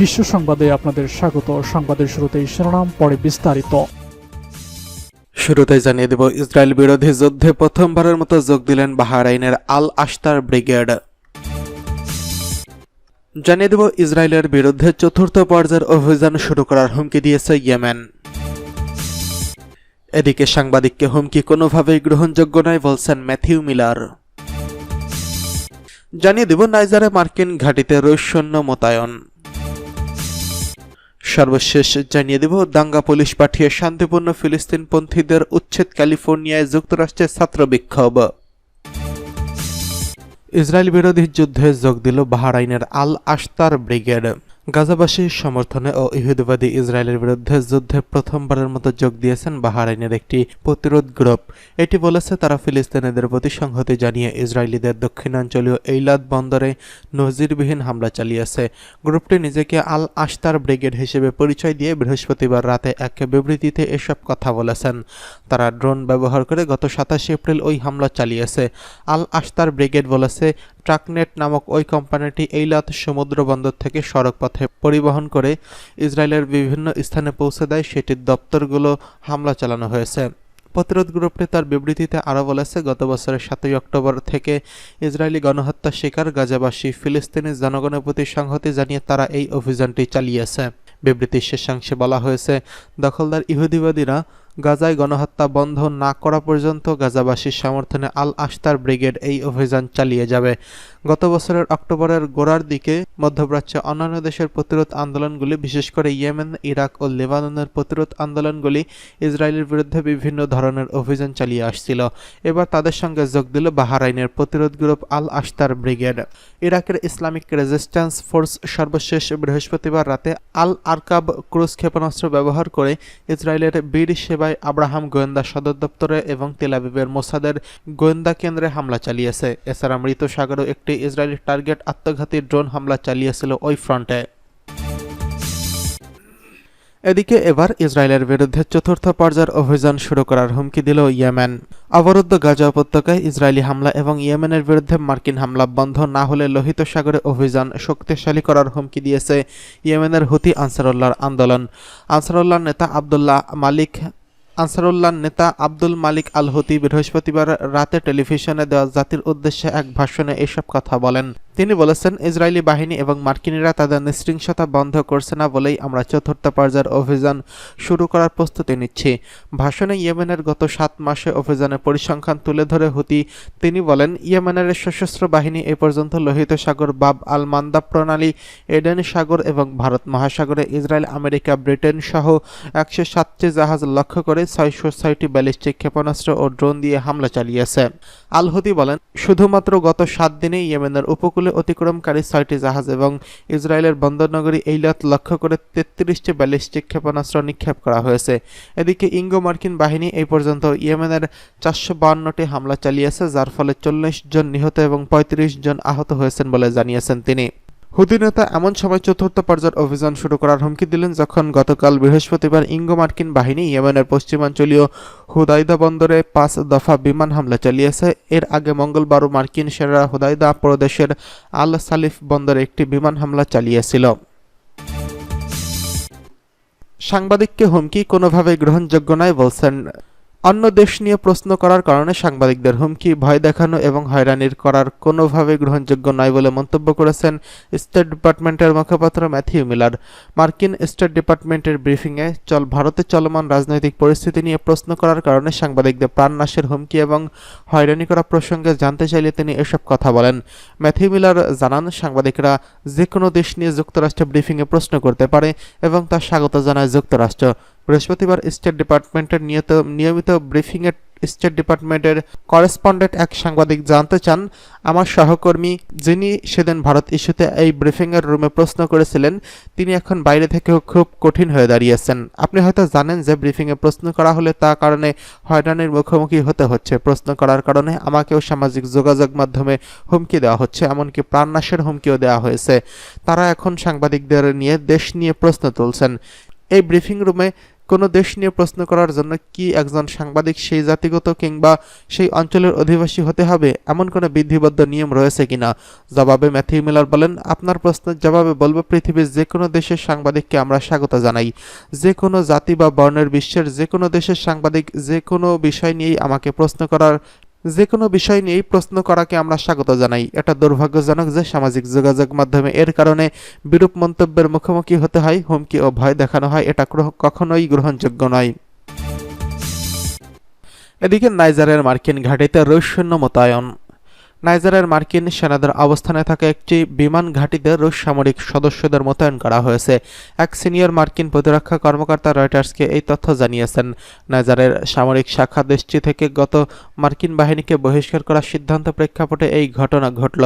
বিশ্ব সংবাদে আপনাদের স্বাগত। সংবাদের শুরুতেই শিরোনাম, পরে বিস্তারিত। শুরুতেই জানিয়ে দেব, ইসরায়েল বিরোধী যুদ্ধে প্রথমবারের মতো যোগ দিলেন বাহারাইনের আল আশতার ব্রিগেড। জানিয়ে দেব, ইসরায়েলের বিরুদ্ধে চতুর্থ পর্যায়ের অভিযান শুরু করার হুমকি দিয়েছে ইয়েমেন। এদিকে সাংবাদিককে হুমকি কোনোভাবেই গ্রহণযোগ্য নয় বলছেন ম্যাথিউ মিলার। জানিয়ে দেব, নাইজারে মার্কিন ঘাঁটিতে রুশ সৈন্য মোতায়েন। সর্বশেষ জানিয়ে দেব, দাঙ্গা পুলিশ পাঠিয়ে শান্তিপূর্ণ ফিলিস্তিনপন্থীদের উচ্ছেদ ক্যালিফোর্নিয়ায় যুক্তরাষ্ট্রের ছাত্র বিক্ষোভ ইসরায়েল বিরোধী যুদ্ধে যোগ দিল বাহারাইনের আল আস্তার ব্রিগেড। গাজাবাসীর সমর্থনে ও ইহুদিবাদী ইসরায়েলের বিরুদ্ধে যুদ্ধে প্রথমবারের মতো যোগ দিয়েছেন বাহারাইনের একটি প্রতিরোধ গ্রুপ। এটি বলেছে, তারা ফিলিস্তিনিদের প্রতি সংহতি জানিয়ে ইসরায়েলিদের দক্ষিণাঞ্চলীয় এইলাদ বন্দরে নজিরবিহীন হামলা চালিয়েছে। গ্রুপটি নিজেকে আল আশতার ব্রিগেড হিসেবে পরিচয় দিয়ে বৃহস্পতিবার রাতে এক বিবৃতিতে এসব কথা বলেছেন। তারা ড্রোন ব্যবহার করে গত সাতাশে এপ্রিল ওই হামলা চালিয়েছে। আল আশতার ব্রিগেড বলেছে ট্রাকনেট নামক ওই কোম্পানিটি এইলাত সমুদ্র বন্দর থেকে সড়ক পথে পরিবহন করে ইসরায়েলের বিভিন্ন স্থানে পৌঁছে দেয়। সেটির দপ্তরগুলো হামলা চালানো হয়েছে। প্রতিরোধ গ্রুপটি তার বিবৃতিতে আরও বলেছে, গত বছরের সাতই অক্টোবর থেকে ইসরায়েলি গণহত্যা শিকার গাজাবাসী ফিলিস্তিনি জনগণের প্রতি সংহতি জানিয়ে তারা এই অভিযানটি চালিয়েছে। বিবৃতির শেষাংশে বলা হয়েছে, দখলদার ইহুদিবাদীরা গাজায় গণহত্যা বন্ধ না করা পর্যন্ত গাজাবাসীর সমর্থনে আল আস্তার ব্রিগেড এই অভিযান চালিয়ে যাবে। গত বছরের অক্টোবরের গোড়ার দিকে মধ্যপ্রাচ্যে অন্যান্য দেশের প্রতিরোধ আন্দোলনগুলি, বিশেষ করে ইয়েমেন, ইরাক ও লেবাননের প্রতিরোধ আন্দোলনগুলি, ইসরায়েলের বিরুদ্ধে বিভিন্ন ধরনের অভিযান চালিয়ে আসছিল। এবার তাদের সঙ্গে যোগ দিল বাহারাইনের প্রতিরোধ গ্রুপ আল আস্তার ব্রিগেড। ইরাকের ইসলামিক রেজিস্ট্যান্স ফোর্স সর্বশেষ বৃহস্পতিবার রাতে আল আরকাব ক্রুজ ক্ষেপণাস্ত্র ব্যবহার করে ইসরায়েলের বীর সেবায় আব্রাহাম গোয়েন্দা সদর দপ্তরে এবং তেলাবিবের মোসাদের গোয়েন্দা কেন্দ্রে হামলা চালিয়েছে। এছাড়া মৃত সাগরেও একটি ইসরায়েলি টার্গেট আত্মঘাতী ড্রোন হামলা চালিয়েছিল ওই ফ্রন্টে। এদিকে এবার ইসরায়েলের বিরুদ্ধে চতুর্থ পর্যায়ের অভিযান শুরু করার হুমকি দিল ইয়েমেন। অবরুদ্ধ গাজা উপত্যকায় ইসরায়েলি হামলা এবং ইয়েমেনের বিরুদ্ধে মার্কিন হামলা বন্ধ না হলে লোহিত সাগরে অভিযান শক্তিশালী করার হুমকি দিয়েছে ইয়েমেনের হুতি আনসারুল্লাহর আন্দোলন। আনসারুল্লাহর নেতা আবদুল্লাহ মালিক আনসারুল্লাহ নেতা আব্দুল মালিক আল হতি বৃহস্পতিবার রাতে টেলিভিশনে দেওয়া জাতির উদ্দেশ্যে এক ভাষণে এসব কথা বলেন। তিনি বলেছেন, ইসরায়েলি বাহিনী এবং মার্কিনিরা তাদের নৃশংসতা বন্ধ করছে না বলেই আমরা চতুর্থ পর্যায়ের অভিযান শুরু করার প্রস্তুতি নিচ্ছি। ভাষণে ইয়েমেনের গত সাত মাসে অভিযানের পরিসংখ্যান তুলে ধরে হুতি তিনি বলেন, ইয়েমেনের সশস্ত্র বাহিনী এ পর্যন্ত লোহিত সাগর, বাব আল মান্দা প্রণালী, এডেন সাগর এবং ভারত মহাসাগরে ইসরায়েল, আমেরিকা, ব্রিটেন সহ একশো সাতটি জাহাজ লক্ষ্য করে ছয়শো ছয়টি ব্যালিস্টিক ক্ষেপণাস্ত্র ও ড্রোন দিয়ে হামলা চালিয়েছে। আল হুতি বলেন, শুধুমাত্র গত সাত দিনে ইয়েমেনের উপকূলে অতিক্রমকারী ছয়টি জাহাজ এবং ইসরায়েলের বন্দরনগরী এইলাত লক্ষ্য করে তেত্রিশটি ব্যালিস্টিক ক্ষেপণাস্ত্র নিক্ষেপ করা হয়েছে। এদিকে ইঙ্গো মার্কিন বাহিনী এই পর্যন্ত ইয়েমেনের চারশো বাউন্নটি হামলা চালিয়েছে, যার ফলে চল্লিশ জন নিহত এবং পঁয়ত্রিশ জন আহত হয়েছেন বলে জানিয়েছেন তিনি। হুতি নেতা এমন সময় চতুর্থ পর্যায়ের অভিযান শুরু করার হুমকি দিলেন যখন গতকাল বৃহস্পতিবার ইঙ্গো মার্কিন বাহিনী ইয়েমেনের পশ্চিমাঞ্চলীয় হুদাইদা বন্দরে পাঁচ দফা বিমান হামলা চালিয়েছে। এর আগে মঙ্গলবারও মার্কিন সেরা হুদাইদা প্রদেশের আল সালিফ বন্দরে একটি বিমান হামলা চালিয়েছিল। সাংবাদিককে হুমকি কোনোভাবে গ্রহণযোগ্য নয় বলছেন অন্য দেশ নিয়ে প্রশ্ন করার কারণে সাংবাদিকদের হুমকি, ভয় দেখানো এবং হয়রানির করার কোনোভাবে গ্রহণযোগ্য নয় বলে মন্তব্য করেছেন স্টেট ডিপার্টমেন্টের মুখপাত্র ম্যাথিউ মিলার। মার্কিন স্টেট ডিপার্টমেন্টের ব্রিফিংয়ে চল, ভারতে চলমান রাজনৈতিক পরিস্থিতি নিয়ে প্রশ্ন করার কারণে সাংবাদিকদের প্রাণনাশের হুমকি এবং হয়রানি করা প্রসঙ্গে জানতে চাইলে তিনি এসব কথা বলেন। ম্যাথিউ মিলার জানান, সাংবাদিকরা যে কোনো দেশ নিয়ে যুক্তরাষ্ট্রে ব্রিফিংয়ে প্রশ্ন করতে পারে এবং তা স্বাগত জানায় যুক্তরাষ্ট্র। বৃহস্পতিবার স্টেট ডিপার্টমেন্টের নিয়ত, নিয়মিত ব্রিফিংয়ে স্টেট ডিপার্টমেন্টের করেসপন্ডেন্ট এক সাংবাদিক জানতে চান। আমার সহকর্মী যিনি সেদিন ভারত ইস্যুতে এই ব্রিফিংয়ের রুমে প্রশ্ন করেছিলেন, তিনি এখন বাইরে থেকেও খুব কঠিন হয়ে দাঁড়িয়েছেন। আপনি হয়তো জানেন যে ব্রিফিংয়ে প্রশ্ন করা হলে তা কারণে হয়রানির মুখোমুখি হতে হচ্ছে। প্রশ্ন করার কারণে আমাকেও সামাজিক যোগাযোগ মাধ্যমে হুমকি দেওয়া হচ্ছে, এমনকি প্রাণনাশের হুমকিও দেওয়া হয়েছে। তারা এখন সাংবাদিকদের নিয়ে দেশ নিয়ে প্রশ্ন তুলছেন। এই ব্রিফিং রুমে কোনো দেশ নিয়ে প্রশ্ন করার জন্য কি একজন সাংবাদিক সেই জাতিগত কিংবা সেই অঞ্চলের অধিবাসী হতে হবে? এমন কোনো বিধিবদ্ধ নিয়ম রয়েছে কিনা? জবাবে ম্যাথিউ মিলার বলেন, আপনার প্রশ্নের জবাবে বলব পৃথিবীর যে কোনো দেশের সাংবাদিককে আমরা স্বাগত জানাই। যে কোনো জাতি বা বর্ণের বিশ্বের যে কোনো দেশের সাংবাদিক যে কোনো বিষয় নিয়েই আমাকে প্রশ্ন করার যে কোনো বিষয় নিয়েই প্রশ্ন করাকে আমরা স্বাগত জানাই। এটা দুর্ভাগ্যজনক যে সামাজিক যোগাযোগ মাধ্যমে এর কারণে বিরূপ মন্তব্যের মুখোমুখি হতে হয়, হুমকি ও ভয় দেখানো হয়, এটা কখনোই গ্রহণযোগ্য নয়। এদিকে নাইজারের মার্কিন ঘাটিতে রুশ সৈন্য মোতায়েন। নাইজারের মার্কিন সেনাদের অবস্থানে থাকা একটি বিমান ঘাঁটিতে রুশ সামরিক সদস্যদের মোতায়েন করা হয়েছে। এক সিনিয়র মার্কিন প্রতিরক্ষা কর্মকর্তা রয়টার্সকে এই তথ্য জানিয়েছেন। নাইজারের সামরিক শাখা দেশটি থেকে গত মার্কিন বাহিনীকে বহিষ্কার করার সিদ্ধান্ত প্রেক্ষাপটে এই ঘটনা ঘটল।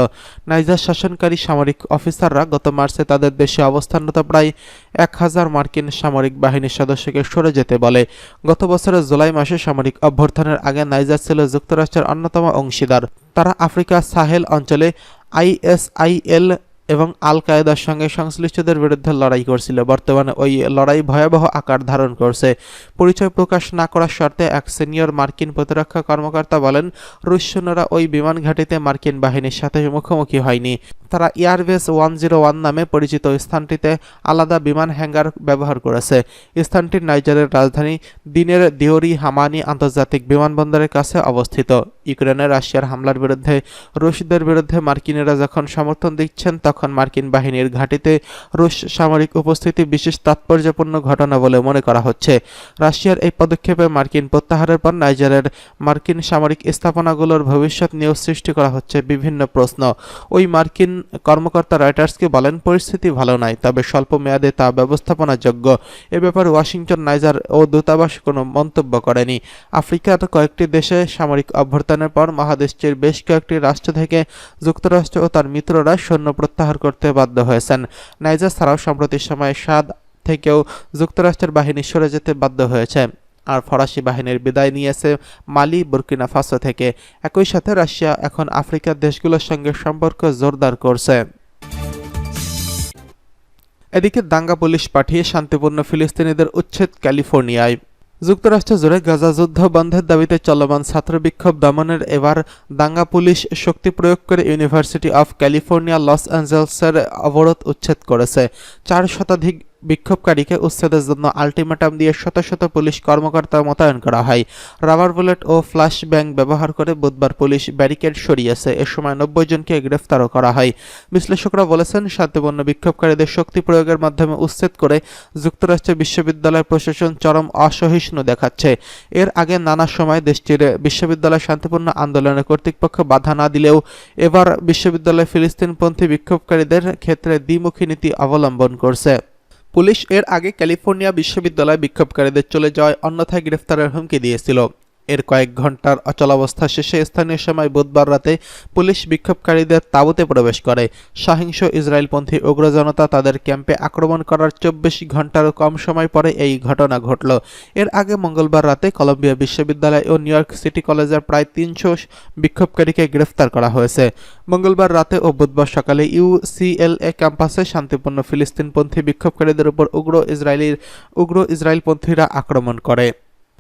নাইজার শাসনকারী সামরিক অফিসাররা গত মার্চে তাদের দেশে অবস্থানরত প্রায় এক হাজার মার্কিন সামরিক বাহিনীর সদস্যকে সরে যেতে বলে। গত বছরের জুলাই মাসে সামরিক অভ্যর্থনের আগে নাইজার ছিল যুক্তরাষ্ট্রের অন্যতম অংশীদার। তারা আফ্রিকা সাহেল অঞ্চলে আইএসআইএল এবং আল কায়েদার সঙ্গে সংশ্লিষ্টদের বিরুদ্ধে লড়াই করছিল। বর্তমানে ওই লড়াই ভয়াবহ আকার ধারণ করছে। পরিচয় প্রকাশ না করার শর্তে এক সিনিয়র মার্কিন প্রতিরক্ষা কর্মকর্তা বলেন, রুশ সৈন্যরা ওই বিমান ঘাঁটিতে মার্কিন বাহিনীর সাথে মুখোমুখি হয়নি। তারা এয়ারবেস ওয়ান জিরো ওয়ান নামে পরিচিত স্থানটিতে আলাদা বিমান হ্যাঙ্গার ব্যবহার করেছে। স্থানটি নাইজারের রাজধানী দিনের দিওরি হামানি আন্তর্জাতিক বিমানবন্দরের কাছে অবস্থিত। ইউক্রেনে রাশিয়ার হামলার বিরুদ্ধে, রুশদের বিরুদ্ধে মার্কিনেরা যখন সমর্থন দিচ্ছেন, তখন মার্কিন বাহিনীর ঘাঁটিতে রুশ সামরিক উপস্থিতি বিশেষ তাৎপর্যপূর্ণ ঘটনা বলে মনে করা হচ্ছে। রাশিয়ার এই পদক্ষেপে মার্কিন প্রত্যাহারের পর নাইজারের মার্কিন সামরিক স্থাপনাগুলোর ভবিষ্যৎ নিয়েও সৃষ্টি করা হচ্ছে বিভিন্ন প্রশ্ন। ওই মার্কিন কর্মকর্তা রয়টার্সকে বলেন, পরিস্থিতি ভালো নয় তবে স্বল্প মেয়াদে তা ব্যবস্থাপনাযোগ্য। এ ব্যাপারে ওয়াশিংটন নাইজার ও দূতাবাস কোনো মন্তব্য করেনি। আফ্রিকার কয়েকটি দেশে সামরিক অভ্যর্থনের পর মহাদেশটির বেশ কয়েকটি রাষ্ট্র থেকে যুক্তরাষ্ট্র ও তার মিত্ররা সৈন্য প্রত্যাহার করতে বাধ্য হয়েছেন। নাইজার ছাড়াও সম্প্রতি সময়ে সাদ থেকেও যুক্তরাষ্ট্রের বাহিনী সরে যেতে বাধ্য হয়েছে। আর ফরাসি বাহিনীর বিদায় নিয়েছে মালি, বুর্কিনা ফাসো থেকে। একই সাথে রাশিয়া এখন আফ্রিকার দেশগুলোর সঙ্গে সম্পর্ক জোরদার করছে। এদিকে দাঙ্গা পুলিশ পাঠিয়ে শান্তিপূর্ণ ফিলিস্তিনিদের উচ্ছেদ ক্যালিফোর্নিয়ায়। যুক্তরাষ্ট্র জুড়ে গাজা যুদ্ধ বন্ধের দাবিতে চলমান ছাত্র বিক্ষোভ দমনের এবার দাঙ্গা পুলিশ শক্তি প্রয়োগ করে ইউনিভার্সিটি অফ ক্যালিফোর্নিয়া লস অ্যাঞ্জেলসের অবরোধ উচ্ছেদ করেছে। চার শতাধিক বিক্ষোভকারীকে উচ্ছেদের জন্য আলটিমেটাম দিয়ে শত শত পুলিশ কর্মকর্তা মোতায়েন করা হয়। রাবার বুলেট ও ফ্ল্যাশ ব্যাং ব্যবহার করে বুধবার পুলিশ ব্যারিকেড সরিয়েছে। এ সময় নব্বই জনকে গ্রেফতারও করা হয়। বিশ্লেষকরা বলেছেন, শান্তিপূর্ণ বিক্ষোভকারীদের শক্তি প্রয়োগের মাধ্যমে উচ্ছেদ করে যুক্তরাষ্ট্রের বিশ্ববিদ্যালয় প্রশাসন চরম অসহিষ্ণু দেখাচ্ছে। এর আগে নানা সময় দেশটির বিশ্ববিদ্যালয় শান্তিপূর্ণ আন্দোলনে কর্তৃপক্ষ বাধা না দিলেও এবার বিশ্ববিদ্যালয় ফিলিস্তিনপন্থী বিক্ষোভকারীদের ক্ষেত্রে দ্বিমুখী নীতি অবলম্বন করছে। পুলিশ এর আগে ক্যালিফোর্নিয়া বিশ্ববিদ্যালয় বিক্ষোভকারীদের চলে যাওয়ায় অন্যথায় গ্রেফতারের হুমকি দিয়েছিল। এর কয়েক ঘণ্টার অচলাবস্থা শেষে স্থানীয় সময় বুধবার রাতে পুলিশ বিক্ষোভকারীদের তাঁবুতে প্রবেশ করে। সহিংস ইসরায়েলপন্থী উগ্র জনতা তাদের ক্যাম্পে আক্রমণ করার চব্বিশ ঘন্টারও কম সময় পরে এই ঘটনা ঘটল। এর আগে মঙ্গলবার রাতে কলম্বিয়া বিশ্ববিদ্যালয় ও নিউ ইয়র্ক সিটি কলেজের প্রায় তিনশো বিক্ষোভকারীকে গ্রেফতার করা হয়েছে। মঙ্গলবার রাতে ও বুধবার সকালে ইউসিএলএ ক্যাম্পাসে শান্তিপূর্ণ ফিলিস্তিনপন্থী বিক্ষোভকারীদের উপর উগ্র ইসরায়েলির উগ্র ইসরায়েলপন্থীরা আক্রমণ করে।